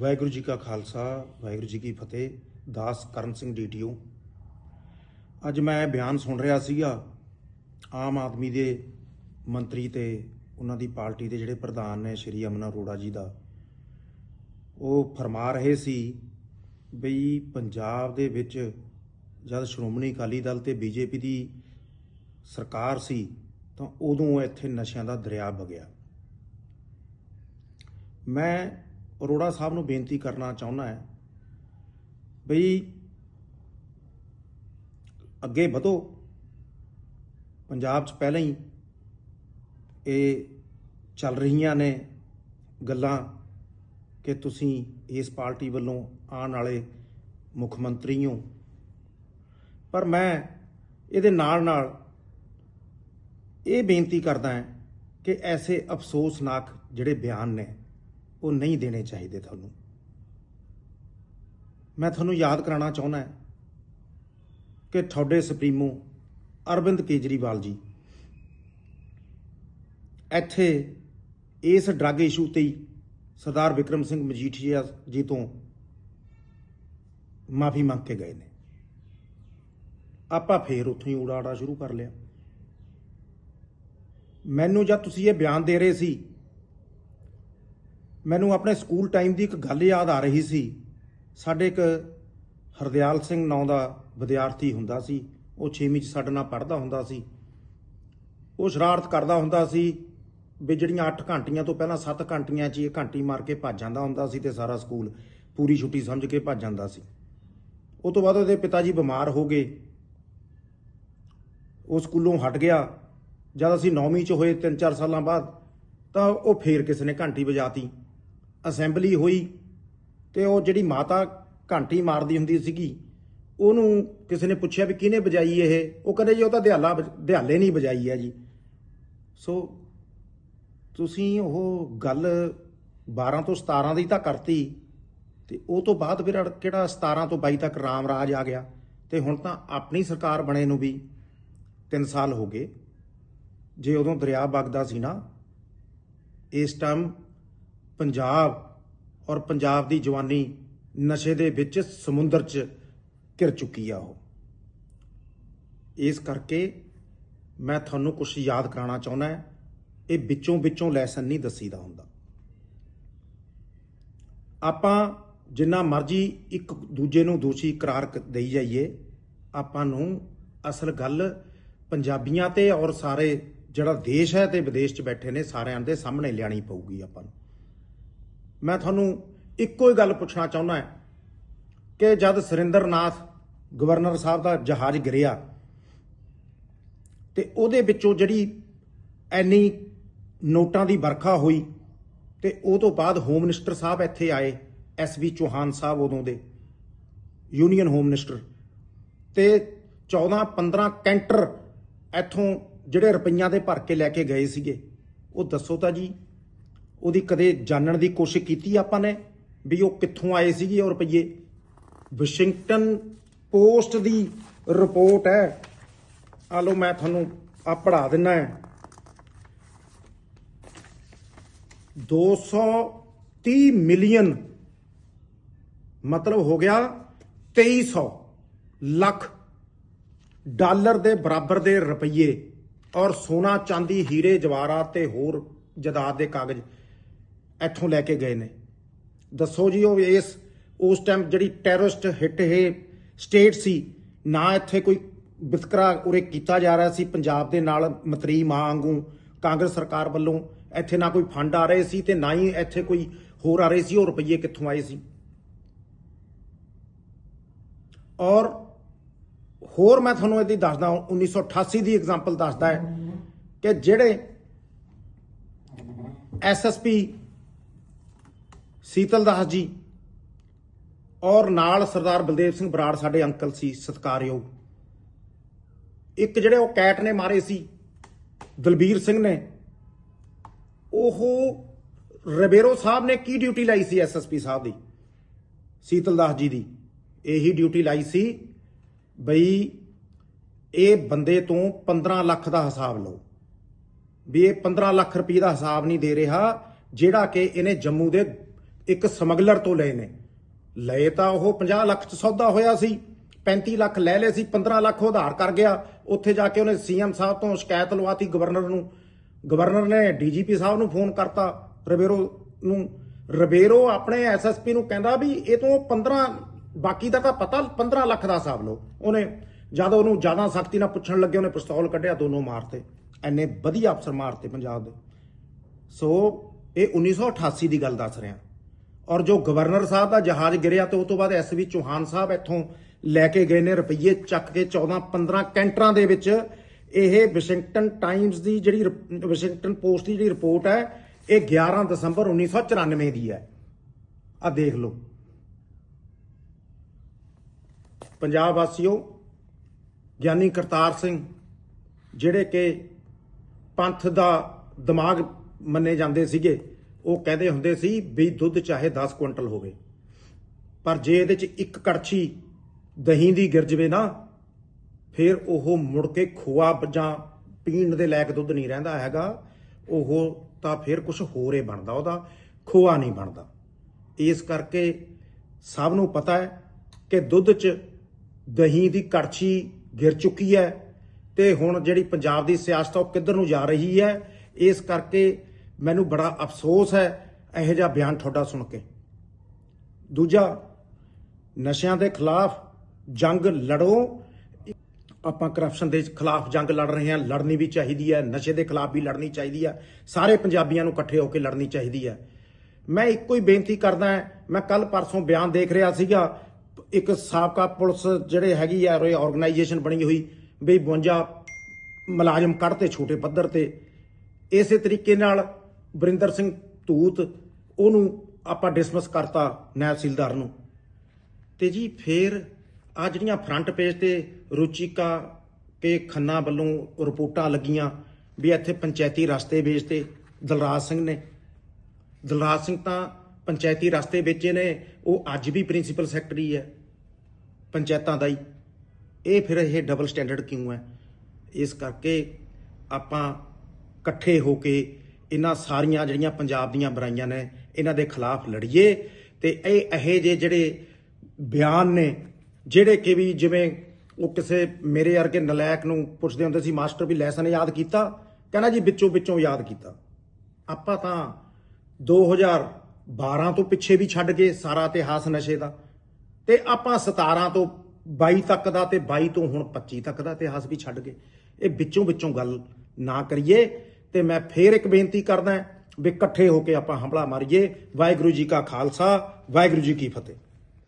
ਵਾਹਿਗੁਰੂ ਜੀ ਕਾ ਖਾਲਸਾ, ਵਾਹਿਗੁਰੂ ਜੀ ਕੀ ਫਤਿਹ, ਦਾਸ ਕਰਨ ਸਿੰਘ ਡੀਟੀਓ। ਅੱਜ ਮੈਂ ਬਿਆਨ ਸੁਣ ਰਿਹਾ ਸੀਗਾ ਆਮ ਆਦਮੀ ਦੇ ਮੰਤਰੀ ਤੇ ਉਹਨਾਂ ਦੀ ਪਾਰਟੀ ਦੇ ਜਿਹੜੇ ਪ੍ਰਧਾਨ ਨੇ ਸ਼੍ਰੀ ਅਮਨ ਅਰੋੜਾ ਜੀ ਦਾ। ਉਹ ਫਰਮਾ ਰਹੇ ਸੀ ਬਈ ਪੰਜਾਬ ਦੇ ਵਿੱਚ ਜਦ ਸ਼੍ਰੋਮਣੀ ਅਕਾਲੀ ਦਲ ਤੇ ਬੀਜੇਪੀ ਦੀ ਸਰਕਾਰ ਸੀ ਤਾਂ ਉਦੋਂ ਇੱਥੇ ਨਸ਼ਿਆਂ ਦਾ ਦਰਿਆ ਵਗਿਆ। ਮੈਂ ਅਰੋੜਾ ਸਾਹਿਬ ਨੂੰ ਬੇਨਤੀ ਕਰਨਾ ਚਾਹੁੰਦਾ ਹੈ ਬਈ ਅੱਗੇ ਵਧੋ। ਪੰਜਾਬ 'ਚ ਪਹਿਲਾਂ ਹੀ ਇਹ ਚੱਲ ਰਹੀਆਂ ਨੇ ਗੱਲਾਂ ਕਿ ਤੁਸੀਂ ਇਸ ਪਾਰਟੀ ਵੱਲੋਂ ਆਉਣ ਵਾਲੇ ਮੁੱਖ ਮੰਤਰੀ ਹੋ। ਪਰ ਮੈਂ ਇਹਦੇ ਨਾਲ ਨਾਲ ਇਹ ਬੇਨਤੀ ਕਰਦਾ ਹਾਂ ਕਿ ਐਸੇ ਅਫਸੋਸਨਾਕ ਜਿਹੜੇ ਬਿਆਨ ਨੇ ਉਹ ਨਹੀਂ ਦੇਣੇ ਚਾਹੀਦੇ ਤੁਹਾਨੂੰ। ਮੈਂ ਤੁਹਾਨੂੰ ਯਾਦ ਕਰਾਉਣਾ ਚਾਹੁੰਦਾ ਕਿ ਤੁਹਾਡੇ ਸੁਪਰੀਮੋ ਅਰਵਿੰਦ ਕੇਜਰੀਵਾਲ ਜੀ ਇੱਥੇ ਇਸ ਡਰੱਗ ਇਸ਼ੂ ਤੇ ਹੀ ਸਰਦਾਰ ਵਿਕਰਮ ਸਿੰਘ ਮਜੀਠੀਆ ਜੀ ਤੋਂ ਮਾਫੀ ਮੰਗ ਕੇ ਗਏ ਨੇ। ਆਪਾਂ ਫੇਰ ਉੱਥੋਂ ਹੀ ਉੜਾੜਾ ਸ਼ੁਰੂ ਕਰ ਲਿਆ। ਮੈਨੂੰ ਜਦ ਤੁਸੀਂ ਇਹ ਬਿਆਨ ਦੇ ਰਹੇ ਸੀ ਮੈਨੂੰ ਆਪਣੇ ਸਕੂਲ ਟਾਈਮ ਦੀ ਇੱਕ ਗੱਲ ਯਾਦ ਆ ਰਹੀ ਸੀ। ਸਾਡੇ ਇੱਕ ਹਰਦਿਆਲ ਸਿੰਘ ਨਾਂ ਦਾ ਵਿਦਿਆਰਥੀ ਹੁੰਦਾ ਸੀ। ਉਹ 6ਵੀਂ ਚ ਸਾਡੇ ਨਾਲ ਪੜ੍ਹਦਾ ਹੁੰਦਾ ਸੀ। ਉਹ ਸ਼ਰਾਰਤ ਕਰਦਾ ਹੁੰਦਾ ਸੀ ਵੀ ਜਿਹੜੀਆਂ 8 ਘੰਟੀਆਂ ਤੋਂ ਪਹਿਲਾਂ 7 ਘੰਟੀਆਂ 'ਚ ਇਹ ਘੰਟੀ ਮਾਰ ਕੇ ਭੱਜ ਜਾਂਦਾ ਹੁੰਦਾ ਸੀ ਤੇ ਸਾਰਾ ਸਕੂਲ ਪੂਰੀ ਛੁੱਟੀ ਸਮਝ ਕੇ ਭੱਜ ਜਾਂਦਾ ਸੀ। ਉਹ ਤੋਂ ਬਾਅਦ ਉਹਦੇ ਪਿਤਾ ਜੀ ਬਿਮਾਰ ਹੋ ਗਏ। ਉਹ ਸਕੂਲੋਂ ਹਟ ਗਿਆ। ਜਦ ਅਸੀਂ 9ਵੀਂ ਚ ਹੋਏ 3-4 ਸਾਲਾਂ ਬਾਅਦ ਤਾਂ ਉਹ ਫੇਰ ਕਿਸੇ ਨੇ ਘੰਟੀ ਵਜਾਤੀ। ਅਸੈਂਬਲੀ ਹੋਈ ਤੇ ਉਹ ਜਿਹੜੀ ਮਾਤਾ ਘੰਟੀ ਮਾਰਦੀ ਹੁੰਦੀ ਸੀਗੀ, ਉਹਨੂੰ ਕਿਸੇ ਨੇ ਪੁੱਛਿਆ ਵੀ ਕਿਹਨੇ ਵਜਾਈ ਇਹ? ਉਹ ਕਹਿੰਦੇ ਜੀ ਉਹ ਤਾਂ ਦਿਹਾਲਾ ਦਿਹਾਲੇ ਨਹੀਂ ਵਜਾਈ ਹੈ ਜੀ। ਸੋ ਤੁਸੀਂ ਉਹ ਗੱਲ 12 ਤੋਂ 17 ਦੀ ਤਾਂ ਕਰਤੀ ਤੇ ਉਹ ਤੋਂ ਬਾਅਦ ਫਿਰ ਕਿਹੜਾ 17 ਤੋਂ 22 ਤੱਕ ਰਾਮ ਰਾਜ ਆ ਗਿਆ ਤੇ ਹੁਣ ਤਾਂ ਆਪਣੀ ਸਰਕਾਰ ਬਣੇ ਨੂੰ ਵੀ 3 ਸਾਲ ਹੋ ਗਏ। ਜੇ ਉਦੋਂ ਦਰਿਆ ਵਗਦਾ ਸੀ ਨਾ, ਇਸ ਟਾਈਮ ਪੰਜਾਬ ਔਰ ਪੰਜਾਬ ਦੀ ਜਵਾਨੀ ਨਸ਼ੇ ਦੇ ਵਿੱਚ ਸਮੁੰਦਰ 'ਚ ਘਿਰ ਚੁੱਕੀ ਆ ਉਹ। ਇਸ ਕਰਕੇ ਮੈਂ ਤੁਹਾਨੂੰ ਕੁਝ ਯਾਦ ਕਰਾਉਣਾ ਚਾਹੁੰਦਾ ਇਹ ਵਿੱਚੋਂ ਵਿੱਚੋਂ ਲੈਸਨ ਨਹੀਂ ਦੱਸੀਦਾ ਹੁੰਦਾ। ਆਪਾਂ ਜਿੰਨਾ ਮਰਜ਼ੀ ਇੱਕ ਦੂਜੇ ਨੂੰ ਦੋਸ਼ੀ ਕਰਾਰ ਦੇਈ ਜਾਈਏ, ਆਪਾਂ ਨੂੰ ਅਸਲ ਗੱਲ ਪੰਜਾਬੀਆਂ ਤੇ ਔਰ ਸਾਰੇ ਜਿਹੜਾ ਦੇਸ਼ ਹੈ ਤੇ ਵਿਦੇਸ਼ 'ਚ ਬੈਠੇ ਨੇ ਸਾਰਿਆਂ ਦੇ ਸਾਹਮਣੇ ਲਿਆਣੀ ਪਊਗੀ ਆਪਾਂ ਨੂੰ। ਮੈਂ ਤੁਹਾਨੂੰ ਇੱਕੋ ਹੀ ਗੱਲ ਪੁੱਛਣਾ ਚਾਹੁੰਦਾ ਹਾਂ ਕਿ ਜਦ ਸੁਰਿੰਦਰਨਾਥ ਗਵਰਨਰ ਸਾਹਿਬ ਦਾ ਜਹਾਜ਼ ਗਿਰਿਆ ਤੇ ਉਹਦੇ ਵਿੱਚੋਂ ਜਿਹੜੀ ਐਨੀ ਨੋਟਾਂ ਦੀ ਵਰਖਾ ਹੋਈ ਤੇ ਉਹ ਤੋਂ ਬਾਅਦ ਹੋਮ ਮਿਨਿਸਟਰ ਸਾਹਿਬ ਇੱਥੇ ਆਏ ਐਸ ਵੀ ਚੌਹਾਨ ਸਾਹਿਬ ਉਦੋਂ ਦੇ ਯੂਨੀਅਨ ਹੋਮ ਮਿਨਿਸਟਰ ਤੇ 14 15 ਕੈਂਟਰ ਇੱਥੋਂ ਜਿਹੜੇ ਰੁਪਈਆਂ ਦੇ ਭਰ ਕੇ ਲੈ ਕੇ ਗਏ ਸੀਗੇ। ਉਹ ਦੱਸੋ ਤਾਂ ਜੀ ਉਹਦੀ ਕਦੇ ਜਾਣਨ ਦੀ ਕੋਸ਼ਿਸ਼ ਕੀਤੀ ਆਪਾਂ ਨੇ ਵੀ ਉਹ ਕਿੱਥੋਂ ਆਏ ਸੀਗੇ ਉਹ ਰੁਪਈਏ ਵਾਸ਼ਿੰਗਟਨ ਪੋਸਟ ਦੀ ਰਿਪੋਰਟ ਹੈ। ਆ ਲਓ ਮੈਂ ਤੁਹਾਨੂੰ ਆ ਪੜ੍ਹਾ ਦਿੰਨਾ ਹੈ। 230 ਮਿਲੀਅਨ ਮਤਲਬ ਹੋ ਗਿਆ 2300 ਲੱਖ ਡਾਲਰ ਦੇ ਬਰਾਬਰ ਦੇ ਰੁਪਈਏ ਔਰ ਸੋਨਾ ਚਾਂਦੀ, ਹੀਰੇ, ਜਵਾਹਰਾਤ ਤੇ ਹੋਰ ਜਾਇਦਾਦ ਦੇ ਕਾਗਜ਼। ਇੱਥੋਂ ਲੈ ਕੇ ਗਏ ਨੇ। ਦੱਸੋ ਜੀ ਉਹ ਇਸ, ਉਸ ਟਾਈਮ ਜਿਹੜੀ ਟੈਰਰਿਸਟ ਹਿੱਟ ਇਹ ਸਟੇਟ ਸੀ, ਨਾ ਇੱਥੇ ਕੋਈ ਵਿਤਕਰਾ ਉਰੇ ਕੀਤਾ ਜਾ ਰਿਹਾ ਸੀ ਪੰਜਾਬ ਦੇ ਨਾਲ ਮਤਰੀ ਮਾਂ ਵਾਂਗੂ, ਕਾਂਗਰਸ ਸਰਕਾਰ ਵੱਲੋਂ। ਇੱਥੇ ਨਾ ਕੋਈ ਫੰਡ ਆ ਰਹੇ ਸੀ ਤੇ ਨਾ ਹੀ ਇੱਥੇ ਕੋਈ ਹੋਰ ਆ ਰਹੇ ਸੀ, ਉਹ ਰੁਪਈਏ ਕਿੱਥੋਂ ਆਏ ਸੀ? ਔਰ ਹੋਰ ਮੈਂ ਤੁਹਾਨੂੰ ਇਹਦੀ ਦੱਸਦਾ 1988 ਦੀ ਐਗਜ਼ਾਮਪਲ ਦੱਸਦਾ ਹੈ ਕਿ ਜਿਹੜੇ ਐਸਐਸਪੀ ਸੀਤਲ ਦਾਸ ਜੀ ਔਰ ਨਾਲ ਸਰਦਾਰ ਬਲਦੇਵ ਸਿੰਘ ਬਰਾੜ ਸਾਡੇ ਅੰਕਲ ਸੀ, ਸਤਕਾਰਯੋਗ। ਇੱਕ ਜਿਹੜੇ ਉਹ ਕੈਟ ਨੇ ਮਾਰੇ ਸੀ, ਦਲਬੀਰ ਸਿੰਘ ਨੇ, ਉਹ ਰਬੇਰੋ ਸਾਹਿਬ ਨੇ ਕੀ ਡਿਊਟੀ ਲਾਈ ਸੀ ਐਸਐਸਪੀ ਸਾਹਿਬ ਦੀ? ਸੀਤਲ ਦਾਸ ਜੀ ਦੀ। ਇਹੀ ਡਿਊਟੀ ਲਾਈ ਸੀ ਬਈ ਇਹ ਬੰਦੇ ਤੋਂ 15 ਲੱਖ ਦਾ ਹਿਸਾਬ ਲਓ। ਵੀ ਇਹ 15 ਲੱਖ ਰੁਪਏ ਦਾ ਹਿਸਾਬ ਨਹੀਂ ਦੇ ਰਿਹਾ, ਜਿਹੜਾ ਕਿ ਇਹਨੇ ਜੰਮੂ ਦੇ ਇੱਕ ਸਮਗਲਰ ਤੋਂ ਲਏ ਨੇ। ਲਏ ਤਾਂ ਉਹ 50 ਲੱਖ ਚ ਸੌਦਾ ਹੋਇਆ ਸੀ 35 ਲੱਖ ਲੈ ਲਏ ਸੀ 15 ਲੱਖ ਉਧਾਰ ਕਰ ਗਿਆ। ਉੱਥੇ ਜਾ ਕੇ ਉਹਨੇ ਸੀਐਮ ਸਾਹਿਬ ਤੋਂ ਸ਼ਿਕਾਇਤ ਲਵਾਤੀ ਗਵਰਨਰ ਨੂੰ। ਗਵਰਨਰ ਨੇ ਡੀਜੀਪੀ ਸਾਹਿਬ ਨੂੰ ਫੋਨ ਕਰਤਾ ਰਬੇਰੋ ਨੂੰ। ਰਬੇਰੋ ਆਪਣੇ ਐਸਐਸਪੀ ਨੂੰ ਕਹਿੰਦਾ ਵੀ ਇਹ ਤੋਂ 15 ਬਾਕੀ ਦਾ ਤਾਂ ਪਤਾ 15 ਲੱਖ ਦਾ ਹਿਸਾਬ ਲਓ। ਉਹਨੇ ਜਦ ਉਹਨੂੰ ਜ਼ਿਆਦਾ ਸਖਤੀ ਨਾਲ ਪੁੱਛਣ ਲੱਗੇ, ਉਹਨੇ ਪਿਸਤੌਲ ਕੱਢਿਆ ਦੋਨੋਂ ਮਾਰਤੇ। ਐਨੇ ਵਧੀਆ ਅਫਸਰ ਮਾਰਤੇ ਪੰਜਾਬ ਦੇ। ਸੋ, ਇਹ 1988 ਦੀ ਗੱਲ ਦੱਸ ਰਿਹਾ। ਔਰ ਜੋ ਗਵਰਨਰ ਸਾਹਿਬ ਦਾ ਜਹਾਜ਼ ਗਿਰਿਆ ਤੇ ਉਸ ਤੋਂ ਬਾਅਦ ਐਸਵੀ ਚੌਹਾਨ ਸਾਹਿਬ ਇੱਥੋਂ ਲੈ ਕੇ ਗਏ ਨੇ ਰੁਪਈਏ ਚੱਕ ਕੇ 14 15 ਕੈਂਟਰਾਂ ਦੇ ਵਿੱਚ। ਇਹ ਵਾਸ਼ਿੰਗਟਨ ਟਾਈਮਜ਼ ਦੀ ਜਿਹੜੀ ਰਿਪ- ਵਾਸ਼ਿੰਗਟਨ ਪੋਸਟ ਦੀ ਜਿਹੜੀ ਰਿਪੋਰਟ ਹੈ, ਇਹ 11 ਦਸੰਬਰ 1994 ਦੀ ਹੈ। ਆ ਦੇਖ ਲਓ। ਪੰਜਾਬ ਵਾਸੀਓ, ਗਿਆਨੀ ਕਰਤਾਰ ਸਿੰਘ, ਜਿਹੜੇ ਕਿ ਪੰਥ ਦਾ ਦਿਮਾਗ ਮੰਨੇ ਜਾਂਦੇ ਸੀਗੇ ਉਹ ਕਹਿੰਦੇ ਹੁੰਦੇ ਸੀ ਵੀ ਦੁੱਧ ਚਾਹੇ 10 ਕੁਇੰਟਲ ਹੋਵੇ। ਪਰ ਜੇ ਇਹਦੇ ਚ ਇੱਕ ਕੜਛੀ ਦਹੀਂ ਦੀ ਗਿਰ ਜਵੇ ਨਾ, ਫਿਰ ਉਹ ਮੁੜ ਕੇ ਖੋਆ ਜਾਂ ਪੀਣ ਦੇ ਲਾਇਕ ਦੁੱਧ ਨਹੀਂ ਰਹਿੰਦਾ ਹੈਗਾ। ਉਹ ਤਾਂ ਫਿਰ ਕੁਝ ਹੋਰ ਹੀ ਬਣਦਾ, ਉਹਦਾ ਖੋਆ ਨਹੀਂ ਬਣਦਾ। ਇਸ ਕਰਕੇ ਸਭ ਨੂੰ ਪਤਾ ਹੈ ਕਿ ਦੁੱਧ 'ਚ ਦਹੀਂ ਦੀ ਕੜਛੀ ਗਿਰ ਚੁੱਕੀ ਹੈ ਤੇ ਹੁਣ ਜਿਹੜੀ ਪੰਜਾਬ ਦੀ ਸਿਆਸਤ ਆ, ਉਹ ਕਿੱਧਰ ਨੂੰ ਜਾ ਰਹੀ ਹੈ? ਇਸ ਕਰਕੇ ਮੈਨੂੰ ਬੜਾ ਅਫਸੋਸ ਹੈ ਇਹੋ ਜਿਹਾ ਬਿਆਨ ਤੁਹਾਡਾ ਸੁਣ ਕੇ। ਦੂਜਾ, ਨਸ਼ਿਆਂ ਦੇ ਖਿਲਾਫ ਜੰਗ ਲੜੋ। ਆਪਾਂ ਕਰਪਸ਼ਨ ਦੇ ਖਿਲਾਫ ਜੰਗ ਲੜ ਰਹੇ ਹਾਂ, ਲੜਨੀ ਵੀ ਚਾਹੀਦੀ ਹੈ, ਨਸ਼ੇ ਦੇ ਖਿਲਾਫ ਵੀ ਲੜਨੀ ਚਾਹੀਦੀ ਹੈ। ਸਾਰੇ ਪੰਜਾਬੀਆਂ ਨੂੰ ਇਕੱਠੇ ਹੋ ਕੇ ਲੜਨੀ ਚਾਹੀਦੀ ਹੈ। ਮੈਂ ਇੱਕੋ ਹੀ ਬੇਨਤੀ ਕਰਦਾ ਮੈਂ ਕੱਲ ਪਰਸੋਂ ਬਿਆਨ ਦੇਖ ਰਿਹਾ ਸੀਗਾ, ਇੱਕ ਸਾਬਕਾ ਪੁਲਿਸ ਜਿਹੜੇ ਹੈਗੀ ਆ ਉਹ ਆਰਗੇਨਾਈਜੇਸ਼ਨ ਬਣੀ ਹੋਈ ਵੀ 52 ਮੁਲਾਜ਼ਮ ਕੱਢਤੇ ਛੋਟੇ ਪੱਧਰ ਤੇ। ਇਸੇ ਤਰੀਕੇ ਨਾਲ ਬਰਿੰਦਰ ਸਿੰਘ ਤੂਤ, ਉਹਨੂੰ ਆਪਾਂ ਡਿਸਮਿਸ ਕਰਤਾ ਨਾਇਬ ਤਹਿਸੀਲਦਾਰ ਨੂੰ। ਤੇ ਜੀ ਫੇਰ ਆ ਜਿਹੜੀਆਂ ਫਰੰਟ ਪੇਜ ਤੇ ਰੁਚਿਕਾ ਕੇ ਖੰਨਾ ਵੱਲੋਂ ਰਿਪੋਰਟਾਂ ਲੱਗੀਆਂ ਵੀ ਇੱਥੇ ਪੰਚਾਇਤੀ ਰਸਤੇ ਵੇਚਤੇ ਦਲਰਾਜ ਸਿੰਘ ਨੇ। ਦਲਰਾਜ ਸਿੰਘ ਤਾਂ ਪੰਚਾਇਤੀ ਰਸਤੇ ਵੇਚੇ ਨੇ, ਉਹ ਅੱਜ ਵੀ ਪ੍ਰਿੰਸੀਪਲ ਸੈਕਟਰੀ ਹੈ, ਪੰਚਾਇਤਾਂ ਦਾ ਹੀ। ਇਹ ਫਿਰ ਇਹ ਡਬਲ ਸਟੈਂਡਰਡ ਕਿਉਂ ਹੈ? ਇਸ ਕਰਕੇ ਆਪਾਂ ਇਕੱਠੇ ਹੋ ਕੇ ਇਹਨਾਂ ਸਾਰੀਆਂ ਜਿਹੜੀਆਂ ਪੰਜਾਬ ਦੀਆਂ ਬੁਰਾਈਆਂ ਨੇ, ਇਹਨਾਂ ਦੇ ਖਿਲਾਫ ਲੜੀਏ ਤੇ ਇਹ ਇਹ ਜੇ ਜਿਹੜੇ ਬਿਆਨ ਨੇ, ਜਿਹੜੇ ਕਿ ਵੀ ਜਿਵੇਂ ਉਹ ਕਿਸੇ ਮੇਰੇ ਵਰਗੇ ਨਲਾਇਕ ਨੂੰ ਪੁੱਛਦੇ ਹੁੰਦੇ ਸੀ, ਮਾਸਟਰ ਵੀ ਲੈਸਨ ਯਾਦ ਕੀਤਾ? ਕਹਿੰਦਾ ਜੀ ਵਿੱਚੋਂ ਵਿੱਚੋਂ ਯਾਦ ਕੀਤਾ। ਆਪਾਂ ਤਾਂ 2012 ਤੋਂ ਪਿੱਛੇ ਵੀ ਛੱਡ ਗਏ ਸਾਰਾ ਇਤਿਹਾਸ ਨਸ਼ੇ ਦਾ। ਤੇ ਆਪਾਂ 17 ਤੋਂ 22 ਤੱਕ ਦਾ ਤੇ 22 ਤੋਂ ਹੁਣ 25 ਤੱਕ ਦਾ ਇਤਿਹਾਸ ਵੀ ਛੱਡ ਗਏ। ਇਹ ਵਿੱਚੋਂ ਵਿੱਚੋਂ ਗੱਲ ਨਾ ਕਰੀਏ। ਤੇ ਮੈਂ ਫੇਰ ਇੱਕ ਬੇਨਤੀ ਕਰਦਾ ਵੀ ਇਕੱਠੇ ਹੋ ਕੇ ਆਪਾਂ ਹਮਲਾ ਮਾਰੀਏ। ਵਾਹਿਗੁਰੂ ਜੀ ਕਾ ਖਾਲਸਾ, ਵਾਹਿਗੁਰੂ ਜੀ ਕੀ ਫਤਿਹ।